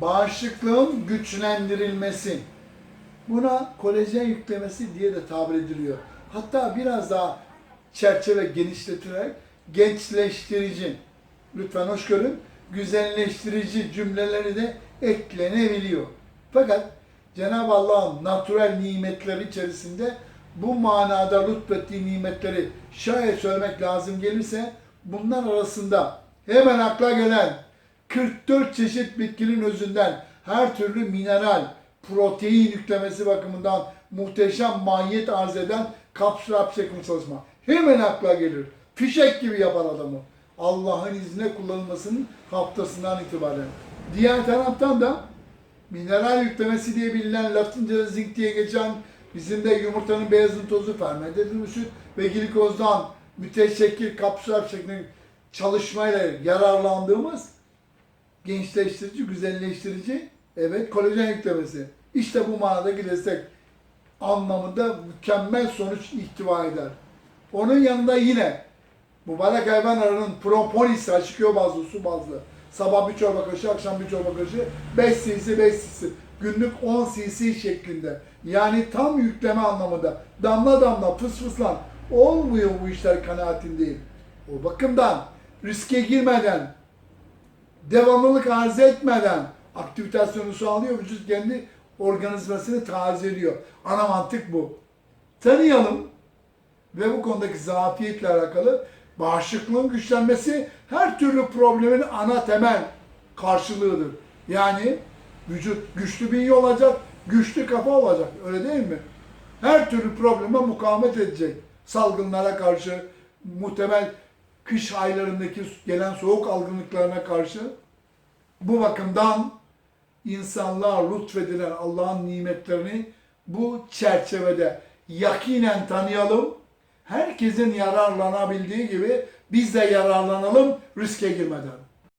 bağışıklığın güçlendirilmesi. Buna kolajen yüklemesi diye de tabir ediliyor. Hatta biraz daha çerçeve genişletilerek gençleştirici, lütfen hoş görün, güzelleştirici cümleleri de eklenebiliyor. Fakat Cenab-ı Allah'ın natürel nimetleri içerisinde bu manada lütfettiği nimetleri şayet söylemek lazım gelirse bunlar arasında hemen akla gelen 44 çeşit bitkinin özünden her türlü mineral, protein yüklemesi bakımından muhteşem mahiyet arz eden kapsül hap şeklinde çalışma. Hemen akla gelir. Fişek gibi yapar adamı. Allah'ın izniyle kullanılmasının haftasından itibaren. Diğer taraftan da mineral yüklemesi diye bilinen Latince'de zinc diye geçen bizim de yumurtanın beyazın tozu fermente edilmiş süt ve glikozdan müteşekkil kapsül şeklinde çalışmayla yararlandığımız gençleştirici, güzelleştirici, evet kolajen yüklemesi. İşte bu manadaki destek anlamında mükemmel sonuç ihtiva eder. Onun yanında yine mübarek hayvanların propolis, H2O bazlı, su bazlı. Sabah bir çorba kaşığı, akşam bir çorba kaşığı, 5 cc, 5 cc. Günlük 10 cc şeklinde. Yani tam yükleme anlamında. Damla damla, fıs fıslan. Olmuyor bu işler kanaatindeyim. O bakımdan riske girmeden, devamlılık arz etmeden aktivitasyonu sağlıyor. Vücut kendi organizmasını tazeliyor. Ana mantık bu. Tanıyalım ve bu konudaki zafiyetle alakalı bağışıklığın güçlenmesi her türlü problemin ana temel karşılığıdır. Yani vücut güçlü bir olacak, güçlü kafa olacak. Öyle değil mi? Her türlü probleme mukavemet edecek. Salgınlara karşı, muhtemel kış aylarındaki gelen soğuk algınlıklarına karşı bu bakımdan insanlığa lütfedilen Allah'ın nimetlerini bu çerçevede yakinen tanıyalım. Herkesin yararlanabildiği gibi biz de yararlanalım riske girmeden.